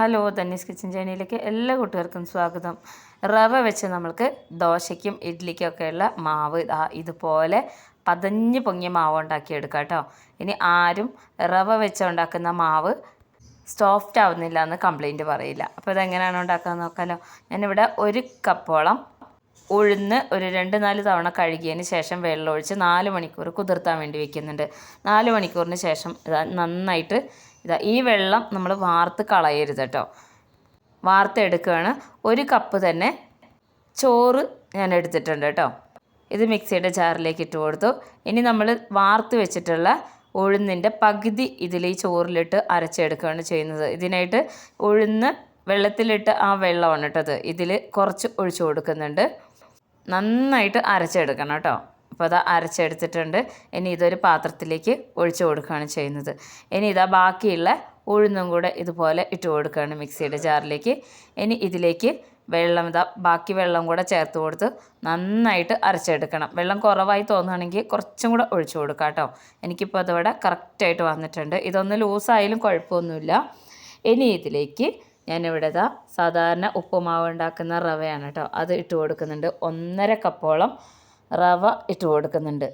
Hello ധന്യസ് kitchen ജേണിയിലേക്ക് എല്ലാ കൂട്ടുകാർക്കും സ്വാഗതം. റവ വെച്ച് നമ്മൾക്ക് ദോശയ്ക്കും ഇഡ്ഡലിക്കൊക്കെയുള്ള മാവ് ഇതുപോലെ പതഞ്ഞ് പൊങ്ങിയ മാവ് ഉണ്ടാക്കിയെടുക്കാം കേട്ടോ. ഇനി ആരും റവ വെച്ച് ഉണ്ടാക്കുന്ന മാവ് സോഫ്റ്റ് ആവുന്നില്ല എന്ന് കംപ്ലൈന്റ് പറയില്ല. അപ്പോൾ ഇതെങ്ങനെയാണ് ഉണ്ടാക്കാൻ നോക്കാമല്ലോ ഞാനിവിടെ ഒരു കപ്പോളം ഉഴുന്ന് ഒരു രണ്ട് നാല് തവണ കഴുകിയതിന് ശേഷം വെള്ളമൊഴിച്ച് നാല് മണിക്കൂർ കുതിർത്താൻ വേണ്ടി വെക്കുന്നുണ്ട്. നാല് മണിക്കൂറിന് ശേഷം നന്നായിട്ട് ഇതാ ഈ വെള്ളം നമ്മൾ വാർത്ത് കളയരുത് കേട്ടോ. വാർത്തെടുക്കുകയാണ്. ഒരു കപ്പ് തന്നെ ചോറ് ഞാൻ എടുത്തിട്ടുണ്ട് കേട്ടോ. ഇത് മിക്സിയുടെ ജാറിലേക്ക് ഇട്ട് കൊടുത്തു. ഇനി നമ്മൾ വാർത്ത് വെച്ചിട്ടുള്ള ഉഴുന്നിന്റെ പകുതി ഇതിൽ ഈ ചോറിലിട്ട് അരച്ചെടുക്കുകയാണ് ചെയ്യുന്നത്. ഇതിനായിട്ട് ഉഴുന്ന് വെള്ളത്തിലിട്ട് ആ വെള്ളമാണ് കേട്ടത് ഇതിൽ കുറച്ച് ഒഴിച്ചു കൊടുക്കുന്നുണ്ട്. നന്നായിട്ട് അരച്ചെടുക്കണം കേട്ടോ. അപ്പോൾ അത് അരച്ചെടുത്തിട്ടുണ്ട്. ഇനി ഇതൊരു പാത്രത്തിലേക്ക് ഒഴിച്ചു കൊടുക്കുകയാണ് ചെയ്യുന്നത്. ഇനി ഇതാ ബാക്കിയുള്ള ഉഴുന്നും കൂടെ ഇതുപോലെ ഇട്ട് കൊടുക്കുകയാണ് മിക്സിയുടെ ജാറിലേക്ക്. ഇനി ഇതിലേക്ക് വെള്ളം ഇതാ ബാക്കി വെള്ളം കൂടെ ചേർത്ത് കൊടുത്ത് നന്നായിട്ട് അരച്ചെടുക്കണം. വെള്ളം കുറവായി തോന്നുകയാണെങ്കിൽ കുറച്ചും കൂടെ ഒഴിച്ചു കൊടുക്കാം കേട്ടോ. എനിക്കിപ്പോൾ അതവിടെ കറക്റ്റായിട്ട് വന്നിട്ടുണ്ട്. ഇതൊന്ന് ലൂസായാലും കുഴപ്പമൊന്നുമില്ല. ഇനി ഇതിലേക്ക് ഞാനിവിടെ ഇതാ സാധാരണ ഉപ്പുമാവ് ഉണ്ടാക്കുന്ന റവയാണ് കേട്ടോ. അത് ഇട്ട് കൊടുക്കുന്നുണ്ട്. ഒന്നര കപ്പോളം റവ ഇട്ട് കൊടുക്കുന്നുണ്ട്.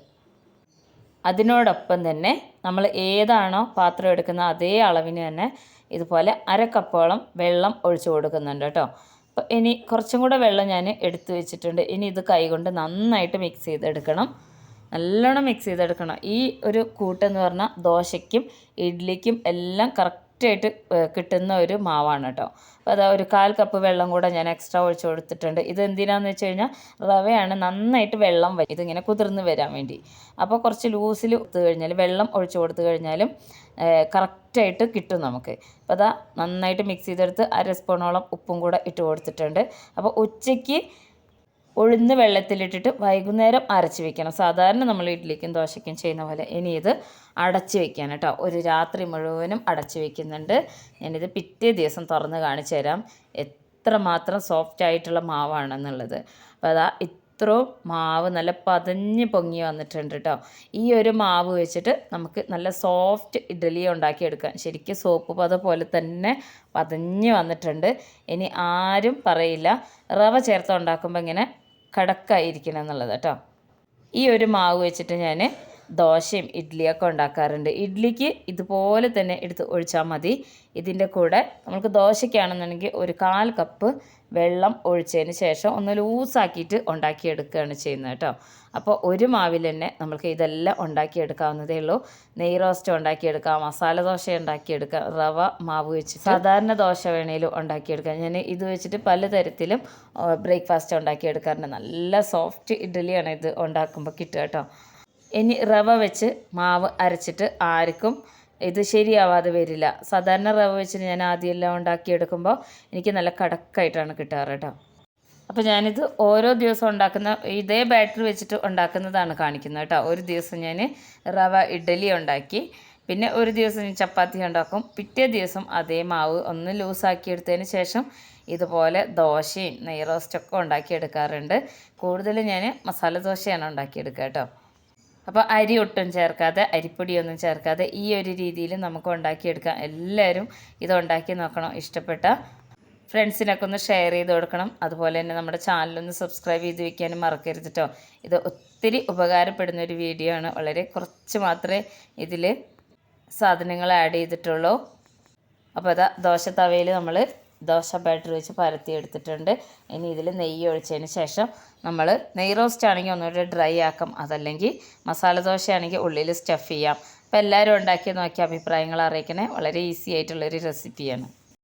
അതിനോടൊപ്പം തന്നെ നമ്മൾ ഏതാണോ പാത്രം എടുക്കുന്ന അതേ അളവിന് തന്നെ ഇതുപോലെ അര കപ്പോളം വെള്ളം ഒഴിച്ചു കൊടുക്കുന്നുണ്ട് കേട്ടോ. അപ്പോൾ ഇനി കുറച്ചും കൂടെ വെള്ളം ഞാൻ എടുത്തു വെച്ചിട്ടുണ്ട്. ഇനി ഇത് കൈകൊണ്ട് നന്നായിട്ട് മിക്സ് ചെയ്തെടുക്കണം. നല്ലോണം മിക്സ് ചെയ്തെടുക്കണം. ഈ ഒരു കൂട്ടെന്ന് പറഞ്ഞാൽ ദോശയ്ക്കും ഇഡ്ഡലിക്കും എല്ലാം കറക്റ്റ് കറക്റ്റായിട്ട് കിട്ടുന്ന ഒരു മാവാണ് കേട്ടോ അപ്പോൾ അതാ ഒരു കാൽ കപ്പ് വെള്ളം കൂടെ ഞാൻ എക്സ്ട്രാ ഒഴിച്ച് കൊടുത്തിട്ടുണ്ട്. ഇത് എന്തിനാന്ന് വെച്ച് കഴിഞ്ഞാൽ റവയാണ് നന്നായിട്ട് വെള്ളം വരും ഇതിങ്ങനെ കുതിർന്ന് വരാൻ വേണ്ടി. അപ്പോൾ കുറച്ച് ലൂസിൽ കൊടുത്തു കഴിഞ്ഞാൽ വെള്ളം ഒഴിച്ച് കൊടുത്തു കഴിഞ്ഞാലും കറക്റ്റായിട്ട് കിട്ടും നമുക്ക്. അപ്പോൾ അതാ നന്നായിട്ട് മിക്സ് ചെയ്തെടുത്ത് അര സ്പൂണോളം ഉപ്പും കൂടെ ഇട്ട് കൊടുത്തിട്ടുണ്ട്. അപ്പോൾ ഉച്ചയ്ക്ക് ഉഴുന്ന് വെള്ളത്തിലിട്ടിട്ട് വൈകുന്നേരം അരച്ച് വെക്കണം. സാധാരണ നമ്മൾ ഇഡ്ഡലിക്കും ദോശയ്ക്കും ചെയ്യുന്ന പോലെ ഇനി ഇത് അടച്ച് വെക്കാൻ കേട്ടോ. ഒരു രാത്രി മുഴുവനും അടച്ച് വെക്കുന്നുണ്ട്. ഞാനിത് പിറ്റേ ദിവസം തുറന്ന് കാണിച്ചു തരാം. എത്രമാത്രം സോഫ്റ്റ് ആയിട്ടുള്ള മാവാണെന്നുള്ളത്. അപ്പോൾ അതാ ഇത്രയും മാവ് നല്ല പതഞ്ഞ് പൊങ്ങി വന്നിട്ടുണ്ട് കേട്ടോ. ഈ ഒരു മാവ് വെച്ചിട്ട് നമുക്ക് നല്ല സോഫ്റ്റ് ഇഡ്ഡലി ഉണ്ടാക്കിയെടുക്കാം. ശരിക്കും സോപ്പ് പത പോലെ തന്നെ പതഞ്ഞ് വന്നിട്ടുണ്ട്. ഇനി ആരും പറയില്ല. റവ ചേർത്ത് ഉണ്ടാക്കുമ്പോൾ ഇങ്ങനെ കടക്കായിരിക്കണം എന്നുള്ളത് കേട്ടോ. ഈ ഒരു മാവ് വെച്ചിട്ട് ഞാൻ ദോശയും ഇഡ്ഡലിയൊക്കെ ഉണ്ടാക്കാറുണ്ട്. ഇഡ്ഡലിക്ക് ഇതുപോലെ തന്നെ എടുത്ത് ഒഴിച്ചാൽ മതി. ഇതിന്റെ കൂടെ നമുക്ക് ദോശയ്ക്കാണെന്നുണ്ടെങ്കിൽ ഒരു കാൽ കപ്പ് വെള്ളം ഒഴിച്ചതിന് ശേഷം ഒന്ന് ലൂസാക്കിയിട്ട് ഉണ്ടാക്കിയെടുക്കുകയാണ് ചെയ്യുന്നത് കേട്ടോ. അപ്പോൾ ഒരു മാവിൽ തന്നെ നമുക്ക് ഇതെല്ലാം ഉണ്ടാക്കിയെടുക്കാവുന്നതേ ഉള്ളൂ. നെയ് റോസ്റ്റ് ഉണ്ടാക്കിയെടുക്കാം മസാല ദോശ ഉണ്ടാക്കിയെടുക്കാം റവ മാവ് വെച്ച് സാധാരണ ദോശ വേണേലും ഉണ്ടാക്കിയെടുക്കാം. ഞാൻ ഇത് വെച്ചിട്ട് പലതരത്തിലും ബ്രേക്ക്ഫാസ്റ്റ് ഉണ്ടാക്കിയെടുക്കാറുണ്ട്. നല്ല സോഫ്റ്റ് ഇഡ്ഡലിയാണ് ഇത് ഉണ്ടാക്കുമ്പോൾ കിട്ടുക കേട്ടോ. ഇനി റവ വെച്ച് മാവ് അരച്ചിട്ട് ആർക്കും ഇത് ശരിയാവാതെ വരില്ല. സാധാരണ റവ വെച്ച് ഞാൻ ആദ്യമെല്ലാം ഉണ്ടാക്കിയെടുക്കുമ്പോൾ എനിക്ക് നല്ല കടക്കായിട്ടാണ് കിട്ടാറ് കേട്ടോ. അപ്പോൾ ഞാനിത് ഓരോ ദിവസം ഉണ്ടാക്കുന്ന ഇതേ ബാറ്ററി വെച്ചിട്ട് ഉണ്ടാക്കുന്നതാണ് കാണിക്കുന്നത് കേട്ടോ. ഒരു ദിവസം ഞാൻ റവ ഇഡ്ഡലി ഉണ്ടാക്കി പിന്നെ ഒരു ദിവസം ഞാൻ ചപ്പാത്തി ഉണ്ടാക്കും പിറ്റേ ദിവസം അതേ മാവ് ഒന്ന് ലൂസാക്കി എടുത്തതിന് ശേഷം ഇതുപോലെ ദോശയും നെയ് റോസ്റ്റൊക്കെ ഉണ്ടാക്കിയെടുക്കാറുണ്ട്. കൂടുതൽ ഞാൻ മസാല ദോശയാണ് ഉണ്ടാക്കിയെടുക്കുക കേട്ടോ. അപ്പോൾ അരി ഒട്ടും ചേർക്കാതെ അരിപ്പൊടിയൊന്നും ചേർക്കാതെ ഈ ഒരു രീതിയിൽ നമുക്ക് ഉണ്ടാക്കിയെടുക്കാം. എല്ലാവരും ഇത് ഉണ്ടാക്കി നോക്കണം ഇഷ്ടപ്പെട്ട ഫ്രണ്ട്സിനൊക്കെ ഒന്ന് ഷെയർ ചെയ്ത് കൊടുക്കണം. അതുപോലെ തന്നെ നമ്മുടെ ചാനലൊന്ന് സബ്സ്ക്രൈബ് ചെയ്ത് വയ്ക്കാനും മറക്കരുത് കേട്ടോ ഇത് ഒത്തിരി ഉപകാരപ്പെടുന്ന ഒരു വീഡിയോ ആണ്. വളരെ കുറച്ച് മാത്രമേ ഇതിൽ സാധനങ്ങൾ ആഡ് ചെയ്തിട്ടുള്ളൂ. അപ്പോൾ അതാ ദോശ തവയിൽ നമ്മൾ ദോശ ബാറ്റർ വെച്ച് പരത്തി എടുത്തിട്ടുണ്ട്. ഇനി ഇതിൽ നെയ്യ് ഒഴിച്ചതിന് ശേഷം നമ്മൾ നെയ് റോസ്റ്റ് ആണെങ്കിൽ ഒന്നുകൂടെ ഡ്രൈ ആക്കാം. അതല്ലെങ്കിൽ മസാല ദോശയാണെങ്കിൽ ഉള്ളിൽ സ്റ്റഫ് ചെയ്യാം. അപ്പോൾ എല്ലാവരും ഉണ്ടാക്കി നോക്കിയ അഭിപ്രായങ്ങൾ അറിയിക്കണേ. വളരെ ഈസി ആയിട്ടുള്ളൊരു റെസിപ്പിയാണ്